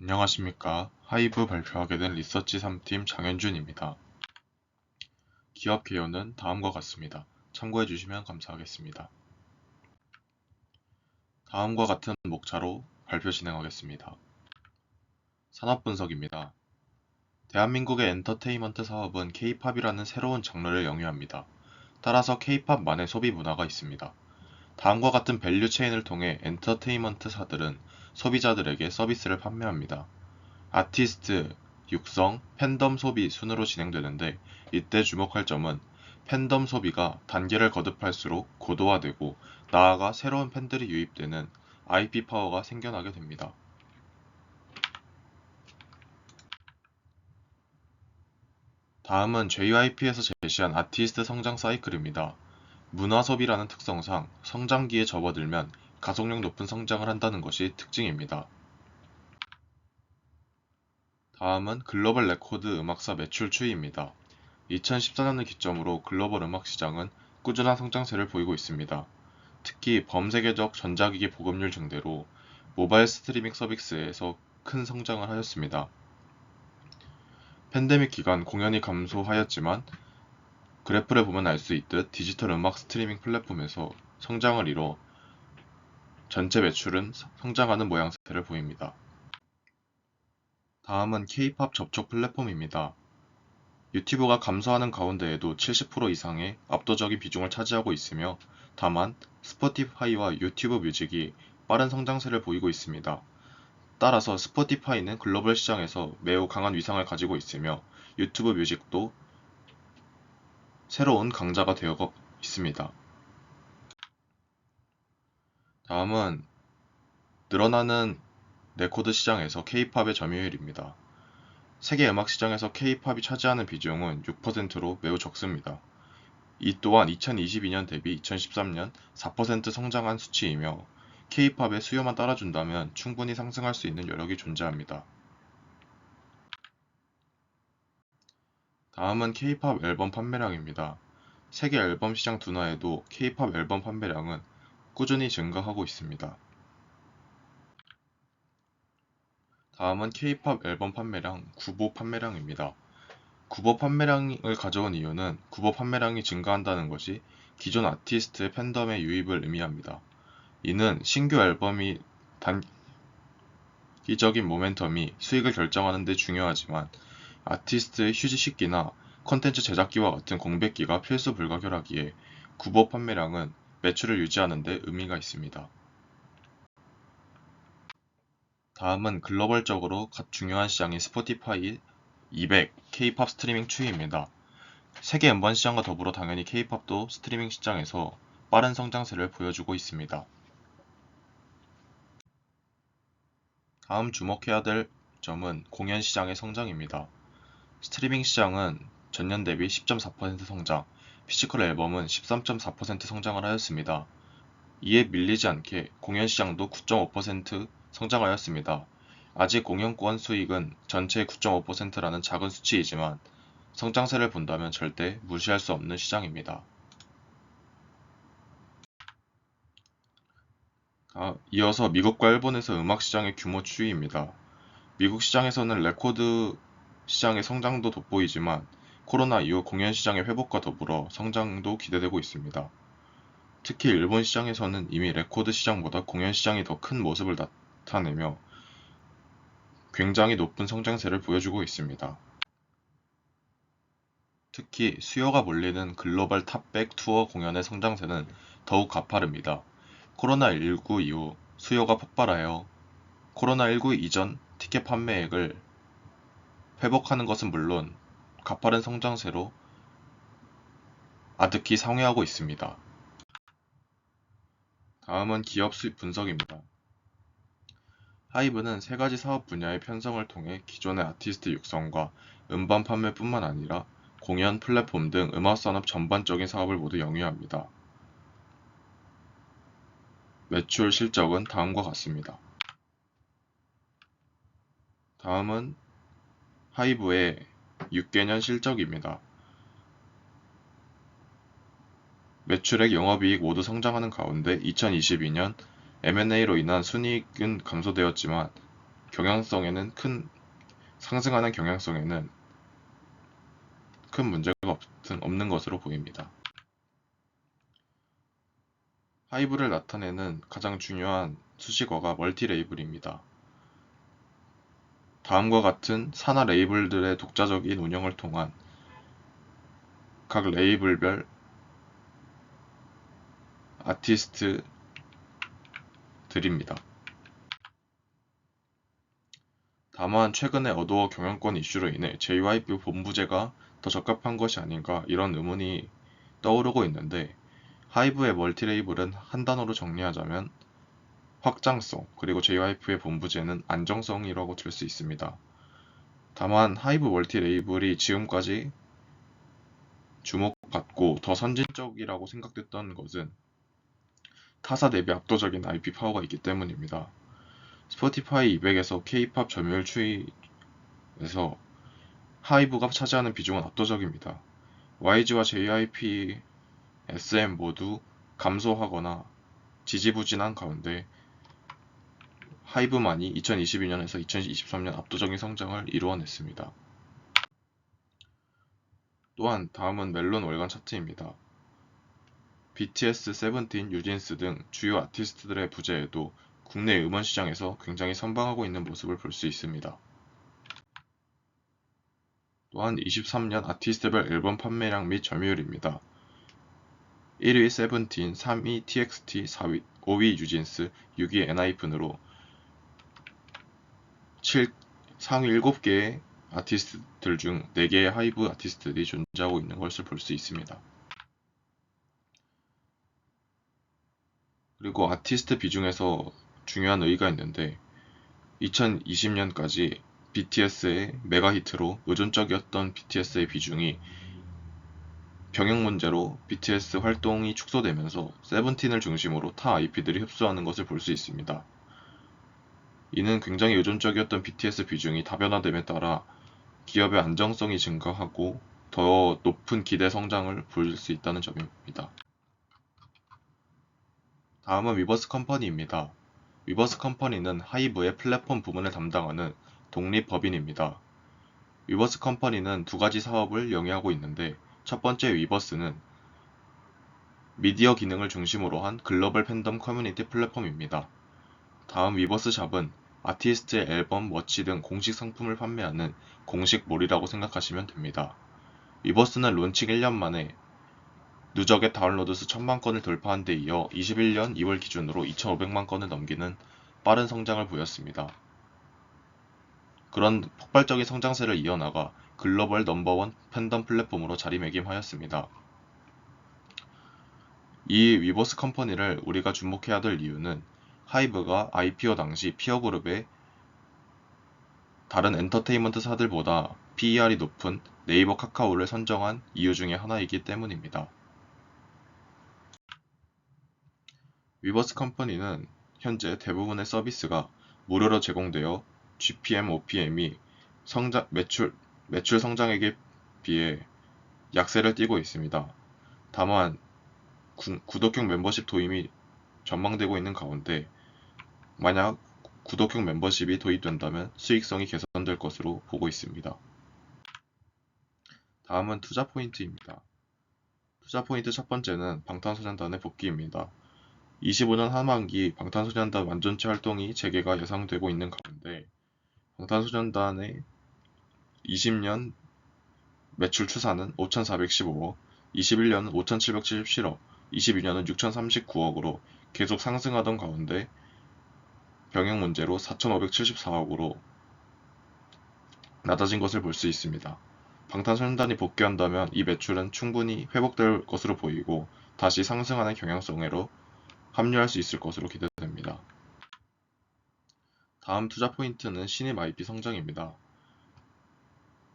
안녕하십니까. 하이브 발표하게 된 리서치 3팀 장현준입니다. 기업 개요는 다음과 같습니다. 참고해 주시면 감사하겠습니다. 다음과 같은 목차로 발표 진행하겠습니다. 산업 분석입니다. 대한민국의 엔터테인먼트 사업은 K-팝이라는 새로운 장르를 영위합니다. 따라서 K-팝만의 소비 문화가 있습니다. 다음과 같은 밸류 체인을 통해 엔터테인먼트사들은 소비자들에게 서비스를 판매합니다. 아티스트, 육성, 팬덤 소비 순으로 진행되는데 이때 주목할 점은 팬덤 소비가 단계를 거듭할수록 고도화되고 나아가 새로운 팬들이 유입되는 IP 파워가 생겨나게 됩니다. 다음은 JYP에서 제시한 아티스트 성장 사이클입니다. 문화 소비라는 특성상 성장기에 접어들면 가속력 높은 성장을 한다는 것이 특징입니다. 다음은 글로벌 레코드 음악사 매출 추이입니다. 2014년을 기점으로 글로벌 음악 시장은 꾸준한 성장세를 보이고 있습니다. 특히 범세계적 전자기기 보급률 증대로 모바일 스트리밍 서비스에서 큰 성장을 하였습니다. 팬데믹 기간 공연이 감소하였지만 그래프를 보면 알 수 있듯 디지털 음악 스트리밍 플랫폼에서 성장을 이뤄 전체 매출은 성장하는 모양새를 보입니다. 다음은 K-팝 접촉 플랫폼입니다. 유튜브가 감소하는 가운데에도 70% 이상의 압도적인 비중을 차지하고 있으며 다만 스포티파이와 유튜브 뮤직이 빠른 성장세를 보이고 있습니다. 따라서 스포티파이는 글로벌 시장에서 매우 강한 위상을 가지고 있으며 유튜브 뮤직도 새로운 강자가 되어 있습니다. 다음은 늘어나는 레코드 시장에서 K-팝의 점유율입니다. 세계 음악 시장에서 K-팝이 차지하는 비중은 6%로 매우 적습니다. 이 또한 2022년 대비 2013년 4% 성장한 수치이며 K-팝의 수요만 따라준다면 충분히 상승할 수 있는 여력이 존재합니다. 다음은 K-팝 앨범 판매량입니다. 세계 앨범 시장 둔화에도 K-팝 앨범 판매량은 꾸준히 증가하고 있습니다. 다음은 K-팝 앨범 판매량, 구보 판매량입니다. 구보 판매량을 가져온 이유는 구보 판매량이 증가한다는 것이 기존 아티스트의 팬덤의 유입을 의미합니다. 이는 신규 앨범이 단기적인 모멘텀이 수익을 결정하는 데 중요하지만 아티스트의 휴지 식기나 컨텐츠 제작기와 같은 공백기가 필수 불가결하기에 구보 판매량은 매출을 유지하는 데 의미가 있습니다. 다음은 글로벌적으로 중요한 시장인 스포티파이 200 K-팝 스트리밍 추이입니다. 세계 음반 시장과 더불어 당연히 K-팝도 스트리밍 시장에서 빠른 성장세를 보여주고 있습니다. 다음 주목해야 될 점은 공연 시장의 성장입니다. 스트리밍 시장은 전년 대비 10.4% 성장, 피지컬 앨범은 13.4% 성장을 하였습니다. 이에 밀리지 않게 공연 시장도 9.5% 성장하였습니다. 아직 공연권 수익은 전체의 9.5%라는 작은 수치이지만 성장세를 본다면 절대 무시할 수 없는 시장입니다. 아, 이어서 미국과 일본에서 음악 시장의 규모 추이입니다. 미국 시장에서는 레코드 시장의 성장도 돋보이지만 코로나 이후 공연 시장의 회복과 더불어 성장도 기대되고 있습니다. 특히 일본 시장에서는 이미 레코드 시장보다 공연 시장이 더 큰 모습을 나타내며 굉장히 높은 성장세를 보여주고 있습니다. 특히 수요가 몰리는 글로벌 탑백 투어 공연의 성장세는 더욱 가파릅니다. 코로나19 이후 수요가 폭발하여 코로나19 이전 티켓 판매액을 회복하는 것은 물론 가파른 성장세로 아득히 상회하고 있습니다. 다음은 기업 수입 분석입니다. 하이브는 세 가지 사업 분야의 편성을 통해 기존의 아티스트 육성과 음반 판매뿐만 아니라 공연, 플랫폼 등 음악 산업 전반적인 사업을 모두 영위합니다. 매출 실적은 다음과 같습니다. 다음은 하이브의 6개년 실적입니다. 매출액, 영업이익 모두 성장하는 가운데 2022년 M&A로 인한 순이익은 감소되었지만 경향성에는 큰 상승하는 경향성에는 큰 문제가 없, 없는 것으로 보입니다. 하이브를 나타내는 가장 중요한 수식어가 멀티 레이블입니다. 다음과 같은 산하 레이블들의 독자적인 운영을 통한 각 레이블별 아티스트들입니다. 다만 최근에 어도어 경영권 이슈로 인해 JYP 본부제가 더 적합한 것이 아닌가 이런 의문이 떠오르고 있는데 하이브의 멀티 레이블은 한 단어로 정리하자면 확장성 그리고 JYP의 본부제는 안정성이라고 들 수 있습니다. 다만 하이브 멀티 레이블이 지금까지 주목받고 더 선진적이라고 생각됐던 것은 타사 대비 압도적인 IP 파워가 있기 때문입니다. 스포티파이 200에서 K-팝 점유율 추이에서 하이브가 차지하는 비중은 압도적입니다. YG와 JYP, SM 모두 감소하거나 지지부진한 가운데 하이브만이 2022년에서 2023년 압도적인 성장을 이루어냈습니다. 또한 다음은 멜론 월간 차트입니다. BTS, 세븐틴, 유진스 등 주요 아티스트들의 부재에도 국내 음원 시장에서 굉장히 선방하고 있는 모습을 볼 수 있습니다. 또한 23년 아티스트별 앨범 판매량 및 점유율입니다. 1위 세븐틴, 3위 TXT, 4위, 5위 유진스, 6위 엔하이픈으로 7, 상위 7개의 아티스트들 중 4개의 하이브 아티스트들이 존재하고 있는 것을 볼 수 있습니다. 그리고 아티스트 비중에서 중요한 의의가 있는데 2020년까지 BTS의 메가 히트로 의존적이었던 BTS의 비중이 병역 문제로 BTS 활동이 축소되면서 세븐틴을 중심으로 타 IP들이 흡수하는 것을 볼 수 있습니다. 이는 굉장히 의존적이었던 BTS 비중이 다변화됨에 따라 기업의 안정성이 증가하고 더 높은 기대 성장을 볼수 있다는 점입니다. 다음은 위버스 컴퍼니입니다. 위버스 컴퍼니는 하이브의 플랫폼 부문을 담당하는 독립법인입니다. 위버스 컴퍼니는 두 가지 사업을 영위하고 있는데 첫 번째 위버스는 미디어 기능을 중심으로 한 글로벌 팬덤 커뮤니티 플랫폼입니다. 다음 위버스 샵은 아티스트의 앨범, 워치 등 공식 상품을 판매하는 공식 몰이라고 생각하시면 됩니다. 위버스는 론칭 1년 만에 누적의 다운로드 수 1000만 건을 돌파한 데 이어 21년 2월 기준으로 2500만 건을 넘기는 빠른 성장을 보였습니다. 그런 폭발적인 성장세를 이어나가 글로벌 넘버원 팬덤 플랫폼으로 자리매김하였습니다. 이 위버스 컴퍼니를 우리가 주목해야 될 이유는 하이브가 IPO 당시 피어 그룹의 다른 엔터테인먼트사들보다 PER이 높은 네이버 카카오를 선정한 이유 중의 하나이기 때문입니다. 위버스 컴퍼니는 현재 대부분의 서비스가 무료로 제공되어 GPM, OPM이 성장, 매출, 매출 성장액에 비해 약세를 띠고 있습니다. 다만 구, 구독형 멤버십 도입이 전망되고 있는 가운데 만약 구독형 멤버십이 도입된다면 수익성이 개선될 것으로 보고 있습니다. 다음은 투자 포인트입니다. 투자 포인트 첫 번째는 방탄소년단의 복귀입니다. 25년 하반기 방탄소년단 완전체 활동이 재개가 예상되고 있는 가운데 방탄소년단의 20년 매출 추산은 5,415억, 21년은 5,777억, 22년은 6,039억으로 계속 상승하던 가운데 병역 문제로 4,574억으로 낮아진 것을 볼 수 있습니다. 방탄소년단이 복귀한다면 이 매출은 충분히 회복될 것으로 보이고 다시 상승하는 경향성으로 합류할 수 있을 것으로 기대됩니다. 다음 투자 포인트는 신입 IP 성장입니다.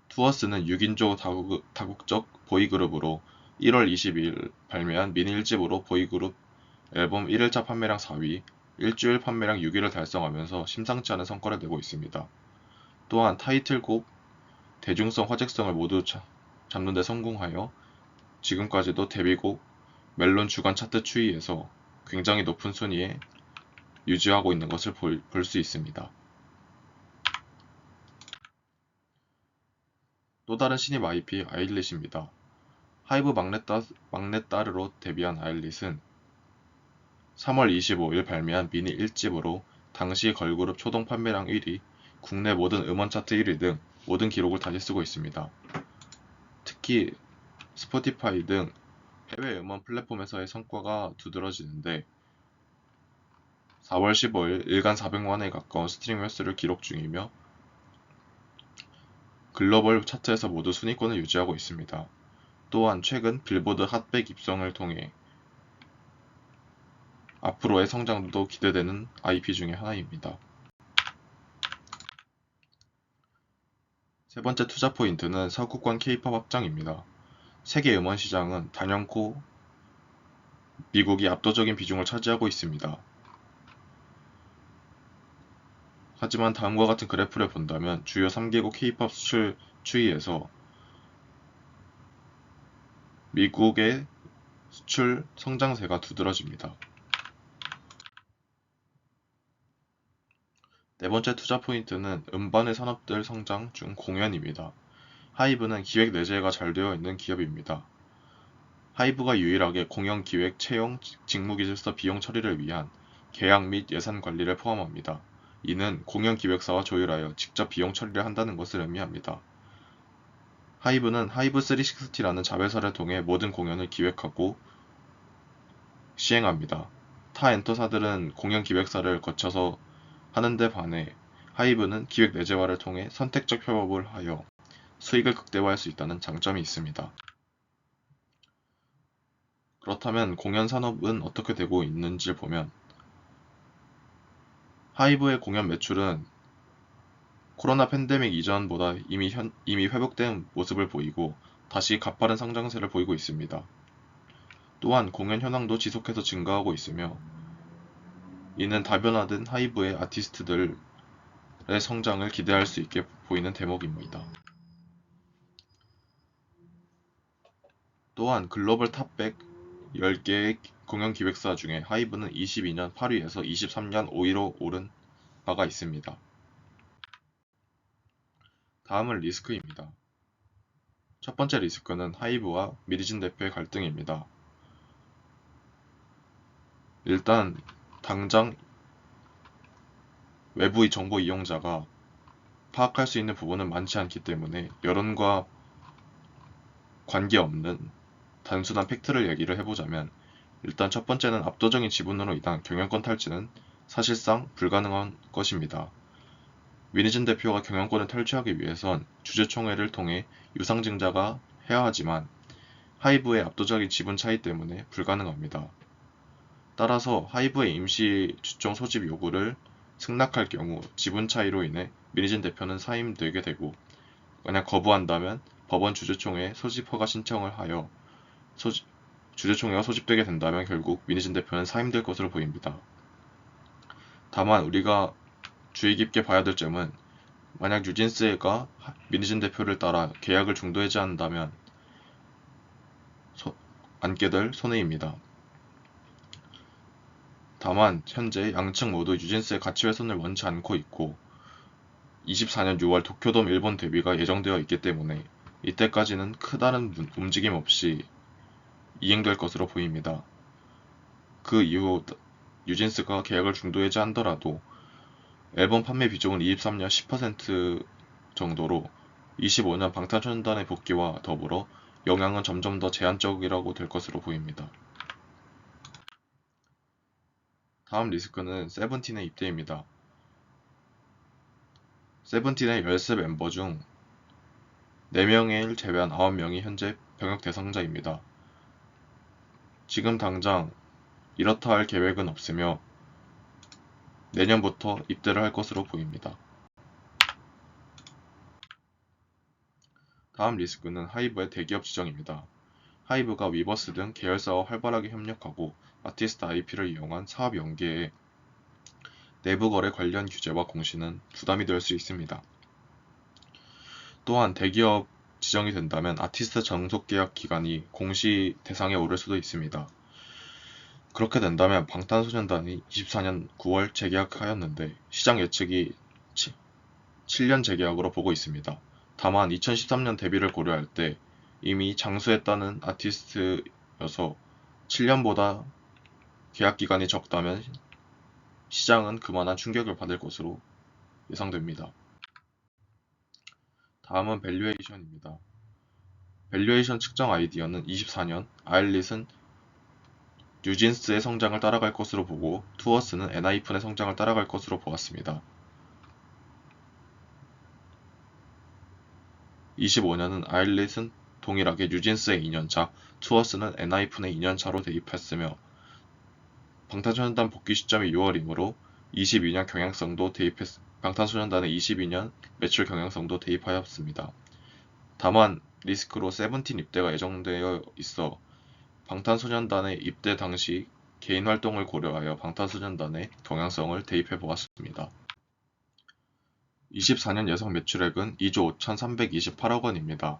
투어스는 6인조 다국, 다국적 보이그룹으로 1월 22일 발매한 미니 1집으로 보이그룹 앨범 1일차 판매량 4위, 일주일 판매량 6위를 달성하면서 심상치 않은 성과를 내고 있습니다. 또한 타이틀곡, 대중성 화제성을 모두 잡는 데 성공하여 지금까지도 데뷔곡 멜론 주간 차트 추이에서 굉장히 높은 순위에 유지하고 있는 것을 볼 수 있습니다. 또 다른 신입 IP 아일릿입니다. 하이브 막내딸, 막내딸으로 데뷔한 아일릿은 3월 25일 발매한 미니 1집으로 당시 걸그룹 초동 판매량 1위, 국내 모든 음원 차트 1위 등 모든 기록을 다시 쓰고 있습니다. 특히 스포티파이 등 해외 음원 플랫폼에서의 성과가 두드러지는데 4월 15일 일간 400만에 가까운 스트리밍 횟수를 기록 중이며 글로벌 차트에서 모두 순위권을 유지하고 있습니다. 또한 최근 빌보드 핫백 입성을 통해 앞으로의 성장도 기대되는 IP 중의 하나입니다. 세 번째 투자 포인트는 서구권 K-팝 확장입니다. 세계 음원 시장은 단연코 미국이 압도적인 비중을 차지하고 있습니다. 하지만 다음과 같은 그래프를 본다면 주요 3개국 K-팝 수출 추이에서 미국의 수출 성장세가 두드러집니다. 네 번째 투자 포인트는 음반의 산업들 성장 중 공연입니다. 하이브는 기획 내재가 잘 되어 있는 기업입니다. 하이브가 유일하게 공연 기획, 채용, 직무기술서 비용 처리를 위한 계약 및 예산 관리를 포함합니다. 이는 공연 기획사와 조율하여 직접 비용 처리를 한다는 것을 의미합니다. 하이브는 하이브 360라는 자회사를 통해 모든 공연을 기획하고 시행합니다. 타 엔터사들은 공연 기획사를 거쳐서 하는 데 반해 하이브는 기획 내재화를 통해 선택적 협업을 하여 수익을 극대화할 수 있다는 장점이 있습니다. 그렇다면 공연 산업은 어떻게 되고 있는지 보면 하이브의 공연 매출은 코로나 팬데믹 이전보다 이미, 현, 이미 회복된 모습을 보이고 다시 가파른 성장세를 보이고 있습니다. 또한 공연 현황도 지속해서 증가하고 있으며 이는 다변화된 하이브의 아티스트들의 성장을 기대할 수 있게 보이는 대목입니다. 또한 글로벌 탑100 10개의 공연 기획사 중에 하이브는 22년 8위에서 23년 5위로 오른 바가 있습니다. 다음은 리스크입니다. 첫 번째 리스크는 하이브와 미리진 대표의 갈등입니다. 일단 당장 외부의 정보 이용자가 파악할 수 있는 부분은 많지 않기 때문에 여론과 관계없는 단순한 팩트를 얘기를 해보자면 일단 첫 번째는 압도적인 지분으로 인한 경영권 탈취는 사실상 불가능한 것입니다. 위니진 대표가 경영권을 탈취하기 위해선 주주총회를 통해 유상증자가 해야 하지만 하이브의 압도적인 지분 차이 때문에 불가능합니다. 따라서 하이브의 임시 주총 소집 요구를 승낙할 경우 지분 차이로 인해 미니진 대표는 사임되게 되고 만약 거부한다면 법원 주주총회에 소집 허가 신청을 하여 소집, 주주총회가 소집되게 된다면 결국 미니진 대표는 사임될 것으로 보입니다. 다만 우리가 주의 깊게 봐야 될 점은 만약 뉴진스가 미니진 대표를 따라 계약을 중도해제한다면 안게 될 손해입니다. 다만 현재 양측 모두 유진스의 가치 훼손을 원치 않고 있고 24년 6월 도쿄돔 일본 데뷔가 예정되어 있기 때문에 이때까지는 크다는 움직임 없이 이행될 것으로 보입니다. 그 이후 유진스가 계약을 중도 해제한더라도 앨범 판매 비중은 23년 10% 정도로 25년 방탄소년단의 복귀와 더불어 영향은 점점 더 제한적이라고 될 것으로 보입니다. 다음 리스크는 세븐틴의 입대입니다. 세븐틴의 열세 멤버 중 4명을 제외한 9명이 현재 병역 대상자입니다. 지금 당장 이렇다 할 계획은 없으며 내년부터 입대를 할 것으로 보입니다. 다음 리스크는 하이브의 대기업 지정입니다. 하이브가 위버스 등 계열사와 활발하게 협력하고 아티스트 IP를 이용한 사업 연계에 내부 거래 관련 규제와 공시는 부담이 될 수 있습니다. 또한 대기업 지정이 된다면 아티스트 전속 계약 기간이 공시 대상에 오를 수도 있습니다. 그렇게 된다면 방탄소년단이 24년 9월 재계약하였는데 시장 예측이 7년 재계약으로 보고 있습니다. 다만 2013년 데뷔를 고려할 때 이미 장수했다는 아티스트여서 7년보다 계약 기간이 적다면 시장은 그만한 충격을 받을 것으로 예상됩니다. 다음은 밸류에이션입니다. 밸류에이션 측정 아이디어는 24년 아일릿은 뉴진스의 성장을 따라갈 것으로 보고 투어스는 엔하이픈의 성장을 따라갈 것으로 보았습니다. 25년은 아일릿은 동일하게 뉴진스의 2년차, 투어스는 엔하이픈의 2년차로 대입했으며 방탄소년단 복귀 시점이 6월이므로 22년 경향성도 대입했 방탄소년단의 22년 매출 경향성도 대입하였습니다. 다만 리스크로 세븐틴 입대가 예정되어 있어 방탄소년단의 입대 당시 개인 활동을 고려하여 방탄소년단의 경향성을 대입해 보았습니다. 24년 예상 매출액은 2조 5,328억 원입니다.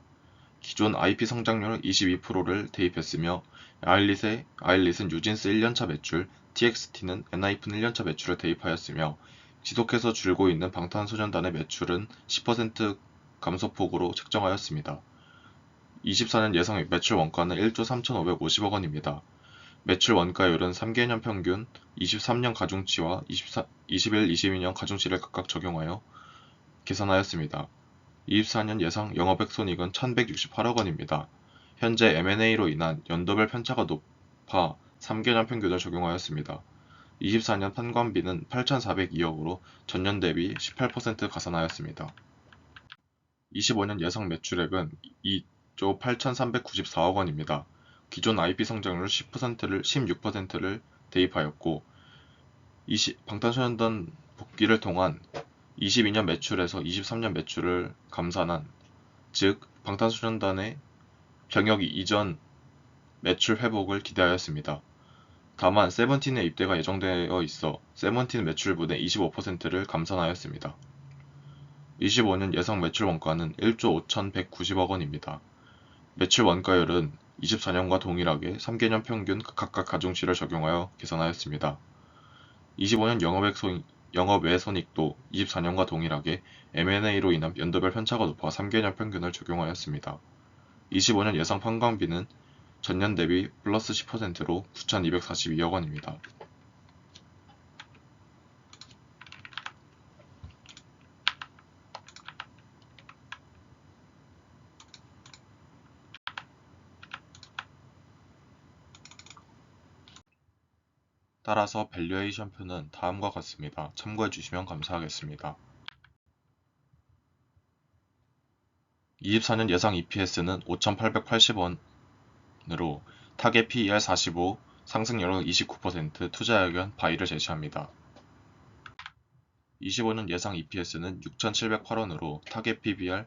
기존 IP 성장률 22%를 대입했으며 아일릿의 아일릿은 뉴진스 1년차 매출, TXT는 엔하이픈 1년차 매출을 대입하였으며 지속해서 줄고 있는 방탄소년단의 매출은 10% 감소폭으로 책정하였습니다. 24년 예상 매출 원가는 1조 3,550억 원입니다. 매출 원가율은 3개년 평균 23년 가중치와 24, 21, 22년 가중치를 각각 적용하여 계산하였습니다. 24년 예상 영업액 손익은 1,168억 원입니다. 현재 M&A로 인한 연도별 편차가 높아 3개년 평균을 적용하였습니다. 24년 판관비는 8,402 억으로 전년 대비 18% 가산하였습니다. 25년 예상 매출액은 2조 8,394억 원입니다. 기존 IP 성장률 10%를 16%를 대입하였고 20, 방탄소년단 복귀를 통한 22년 매출에서 23년 매출을 감산한 즉 방탄소년단의 병역 이전 매출 회복을 기대하였습니다. 다만 세븐틴의 입대가 예정되어 있어 세븐틴 매출분의 25%를 감산하였습니다. 25년 예상 매출 원가는 1조 5,190억 원입니다. 매출 원가율은 24년과 동일하게 3개년 평균 각각 가중치를 적용하여 계산하였습니다. 25년 영업액 손, 영업 외 손익도 24년과 동일하게 M&A로 인한 연도별 편차가 높아 3개년 평균을 적용하였습니다. 25년 예상 판관비는 전년 대비 플러스 10%로 9,242억 원입니다. 따라서 밸류에이션 표는 다음과 같습니다. 참고해 주시면 감사하겠습니다. 24년 예상 EPS는 5,880원으로 타겟 PER 45, 상승률은 29%, 투자 의견 바이를 제시합니다. 25년 예상 EPS는 6,708원으로 타겟 PBR,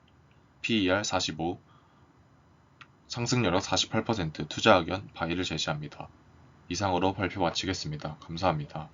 PER 45, 상승률은 48%, 투자 의견 바이를 제시합니다. 이상으로 발표 마치겠습니다. 감사합니다.